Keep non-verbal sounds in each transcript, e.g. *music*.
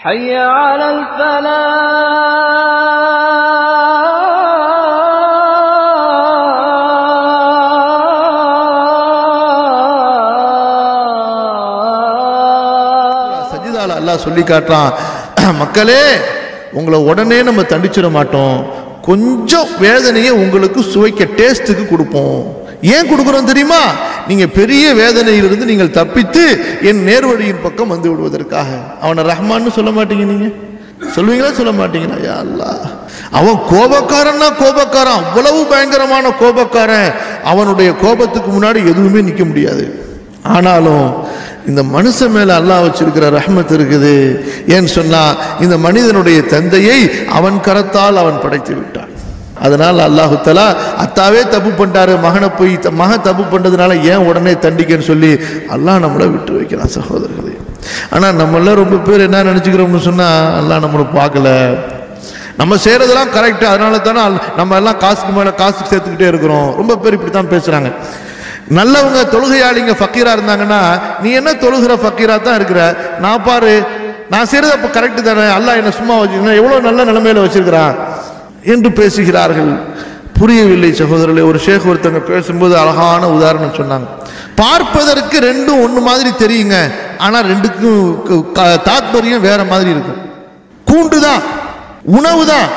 حي على الفلاح சஜிதால அல்லாஹ் சொல்லி காட்டுறான் *clears throat* மக்களே உங்களை உடனே நம்ம தண்டிச்சிட மாட்டோம் கொஞ்சம் வேதனையை உங்களுக்கு சுவைக்க டேஸ்ட்டுக்கு கொடுப்போம் ஏன் கொடுக்குறோம் தெரியுமா? நீங்கள் பெரிய வேதனையிலிருந்து நீங்கள் தப்பித்து என் நேர்வழியின் பக்கம் வந்து விடுவதற்காக. அவனை ரஹ்மான்னு சொல்ல மாட்டீங்க நீங்கள் சொல்லுவீங்களா? சொல்ல மாட்டீங்களா? யா அல்லாஹ். அவன் கோபக்காரன்னா கோபக்காரன். அவ்வளவு பயங்கரமான கோபக்காரன். அவனுடைய கோபத்துக்கு முன்னாடி எதுவுமே நிற்க முடியாது. ஆனாலும் இந்த மனுஷன் மேலே அல்லாஹ் வச்சிருக்கிற ரஹ்மத் இருக்குது. ஏன்னு சொன்னால் இந்த மனிதனுடைய தந்தையை அவன் கரத்தால் அவன் படைத்து விட்டான் அதனால் அல்லாஹு தலா அத்தாவே தப்பு பண்ணிட்டாரு. மகனை போய் த- மகன் தப்பு பண்ணுறதுனால ஏன் உடனே தண்டிக்கன்னு சொல்லி அல்லாஹ் நம்மளை விட்டு வைக்கிறான் சகோதரர்களே. ஆனால் நம்மளாம் ரொம்ப பேர் என்ன நினச்சிக்கிறோம்னு சொன்னால் அல்லாஹ் நம்மளை பார்க்கல. நம்ம செய்கிறதெல்லாம் கரெக்டு அதனால தானே நம்ம எல்லாம் காசுக்கு மேலே காசு சேர்த்துக்கிட்டே இருக்கிறோம். ரொம்ப பேர் இப்படி தான் பேசுகிறாங்க நல்லவங்க தொழுகையாளிங்க ஃபக்கீராக இருந்தாங்கன்னா நீ என்ன தொழுகிற ஃபக்கீராக தான் இருக்கிற? நான் பாரு நான் செய்கிறது அப்போ கரெக்டு தானே. அல்லாஹ் என்ன சும்மா வச்சுக்கணும் எவ்வளோ நல்ல நிலைமையில் வச்சுருக்கிறான். என்று பேசுகிறார்கள். புரியவில்லை சகோதரர்களே. ஒரு ஷேக் ஒருத்தங்க பேசும்போது அழகான உதாரணம் சொன்னாங்க. பார்ப்பதற்கு ரெண்டும் ஒன்று மாதிரி தெரியுங்க. ஆனால் ரெண்டுக்கும் தாத்பரியம் வேற மாதிரி இருக்கும் கூண்டு தான் உணவு தான்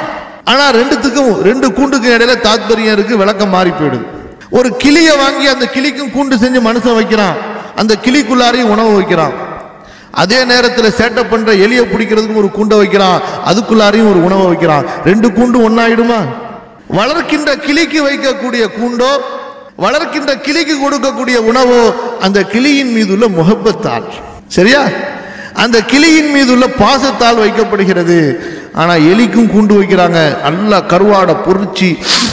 ஆனால் ரெண்டுத்துக்கும் ரெண்டு கூண்டுக்கும் இடையில தாத்பரியம் இருக்கு விளக்கம் மாறி போயிடுது. ஒரு கிளியை வாங்கி அந்த கிளிக்கும் கூண்டு செஞ்சு மனுஷன் வைக்கிறான். அந்த கிளிக்குள்ளாரையும் உணவு வைக்கிறான். அதே நேரத்தில் சேட்டை பண்ணுற எலியை பிடிக்கிறதுக்கும் ஒரு கூண்டை வைக்கிறான். அதுக்குள்ளாரையும் ஒரு உணவை வைக்கிறான். ரெண்டு கூண்டு ஒன்றாயிடுமா வளர்க்கின்ற கிளிக்கு வைக்கக்கூடிய கூண்டோ வளர்க்கின்ற கிளிக்கு கொடுக்கக்கூடிய உணவோ அந்த கிளியின் மீதுள்ள முகப்பத்தால். சரியா? அந்த கிளியின் மீதுள்ள பாசத்தால் வைக்கப்படுகிறது. ஆனால் எலிக்கும் கூண்டு வைக்கிறாங்க. நல்லா கருவாடை பொறிச்சு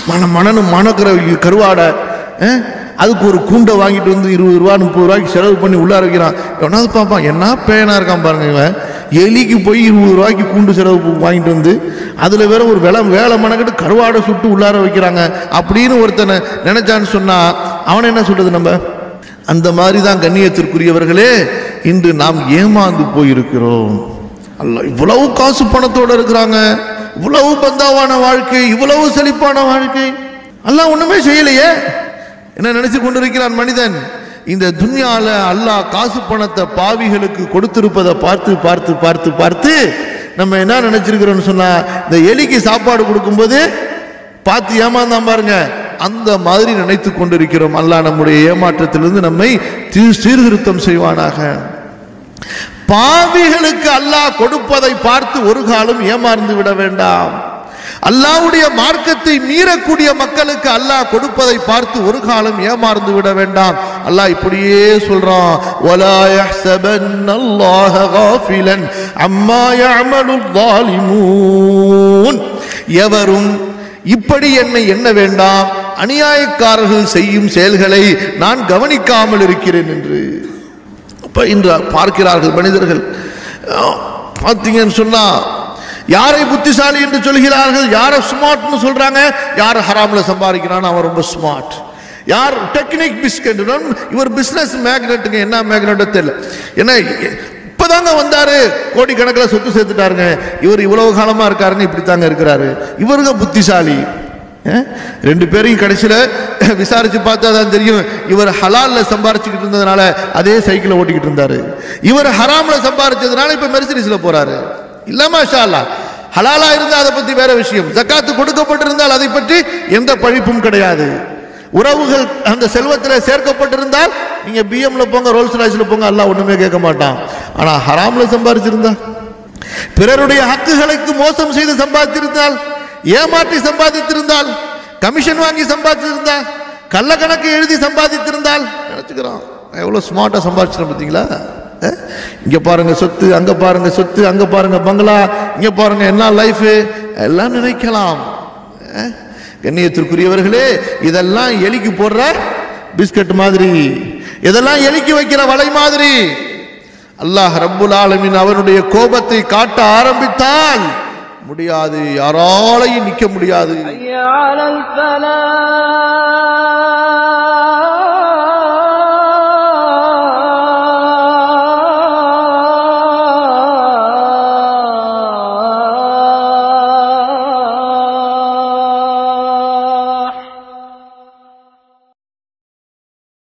மன மனனு மணக்கிற கருவாடை அதுக்கு ஒரு கூண்டை வாங்கிட்டு வந்து இருபது ரூபா முப்பது ரூபாய்க்கு செலவு பண்ணி உள்ளார வைக்கிறான் எவனாவது பார்ப்பான் என்ன பேனா இருக்கான் பாருங்க இவன். எலிக்கு போய் இருபது ரூபாய்க்கு கூண்டு செலவு வாங்கிட்டு வந்து அதில் வேற ஒரு வேலை வேலை மணக்கிட்டு கருவாடை சுட்டு உள்ளார வைக்கிறாங்க. அப்படின்னு ஒருத்தனை நினைச்சான்னு சொன்னால் அவனை என்ன சொல்கிறது நம்ம? அந்த மாதிரி தான் கண்ணியத்திற்குரியவர்களே இன்று நாம் ஏமாந்து போயிருக்கிறோம். அல்ல இவ்வளவு காசு பணத்தோடு இருக்கிறாங்க. இவ்வளவு பந்தாவான வாழ்க்கை இவ்வளவு செழிப்பான வாழ்க்கை. எல்லாம் ஒன்றுமே செய்யலையே. என்ன நினைச்சு கொண்டிருக்கிறான் மனிதன்? இந்த துன்யால அல்லாஹ் காசு பணத்தை பாவிகளுக்கு கொடுத்திருப்பதை பார்த்து பார்த்து பார்த்து பார்த்து நம்ம என்ன நினைச்சிருக்கிறோம்னு சொன்னா இந்த எலிக்கு சாப்பாடு கொடுக்கும்போது பார்த்து ஏமாந்தான் பாருங்க. அந்த மாதிரி நினைத்து கொண்டிருக்கிறோம். அல்லாஹ் நம்முடைய ஏமாற்றத்திலிருந்து நம்மை தீ- சீர்திருத்தம் செய்வானாக. பாவிகளுக்கு அல்லாஹ் கொடுப்பதை பார்த்து ஒரு காலம் ஏமாந்து விட வேண்டாம். அல்லாஹ்வுடைய மார்க்கத்தை மீறக்கூடிய மக்களுக்கு அல்லாஹ் கொடுப்பதை பார்த்து ஒரு காலம் ஏமாந்து விட வேண்டாம் அல்லாஹ் இப்படியே சொல்றான் وَلَا يَحْسَبَنَّ اللَّهَ غَافِلًا عَمَّا يَعْمَلُ الظَّالِمُونَ எவரும் இப்படி என்னை எண்ண வேண்டாம் அநியாயக்காரர்கள் செய்யும் செயல்களை நான் கவனிக்காமல் இருக்கிறேன் என்று அப்ப இன்று பார்க்கிறார்கள் மனிதர்கள் அஹ், பார்த்தீங்கன்னு சொன்னா யாரை புத்திசாலி என்று சொல்கிறார்கள்? யாரை ஸ்மார்ட்னு சொல்றாங்க? யார் ஹராமில் சம்பாதிக்கிறான் அவன் ரொம்ப ஸ்மார்ட் யார் டெக்னிக் பிஸ்கட் இவர் பிஸ்னஸ் மேக்னெட்டுங்க என்ன மேக்னெட்டோ தெரியல. ஏன்னா இப்பதாங்க வந்தாரு. கோடிக்கணக்கில் சொத்து சேர்த்துட்டாருங்க. இவர் இவ்வளவு காலமாக இருக்காருன்னு இப்படித்தாங்க இருக்கிறாரு. இவருங்க புத்திசாலி. ரெண்டு பேரையும் கடைசியில் விசாரித்து பார்த்தா தான் தெரியும் இவர் ஹலாலில் சம்பாரிச்சுக்கிட்டு இருந்ததுனால அதே சைக்கிளை ஓட்டிக்கிட்டு இருந்தார். இவர் ஹராமில் சம்பாரிச்சதுனால இப்போ மெர்சிடிஸில் போகிறாரு இல்லாம ஷாலா ஹலாலா இருந்தால் அதை பற்றி வேற விஷயம். ஜக்காத்து கொடுக்கப்பட்டிருந்தால் அதை பற்றி எந்த பழிப்பும் கிடையாது. உறவுகள் அந்த செல்வத்தில் சேர்க்கப்பட்டிருந்தால் நீங்கள் பிஎம்ல போங்க ரோல்ஸ் ராய்ஸில் போங்க எல்லாம் ஒன்றுமே கேட்க மாட்டான். ஆனால் ஹராமில் சம்பாதிச்சிருந்தா பிறருடைய ஹக்குகளுக்கு மோசம் செய்து சம்பாதித்திருந்தால் ஏமாற்றி சம்பாதித்திருந்தால் கமிஷன் வாங்கி சம்பாதிச்சிருந்தால் கள்ள கணக்கு எழுதி சம்பாதித்திருந்தால் நினச்சிக்கிறான். எவ்வளோ ஸ்மார்ட்டாக சம்பாதிச்சிடும் பார்த்தீங்களா? இங்க பாருங்க சொத்து அங்க பாருங்க சொத்து அங்க பாருங்க பங்களா இங்க பாருங்க என்ன லைஃப் எல்லாம் நினைக்கலாம். கண்ணியத்திற்குரியவர்களே இதெல்லாம் எலிக்கு போடுற பிஸ்கட் மாதிரி. இதெல்லாம் எலிக்கு வைக்கிற வலை மாதிரி. அல்லாஹ் ரப்புல் ஆலமின் அவனுடைய கோபத்தை காட்ட ஆரம்பித்தால் முடியாது. யாராலையும் நிற்க முடியாது.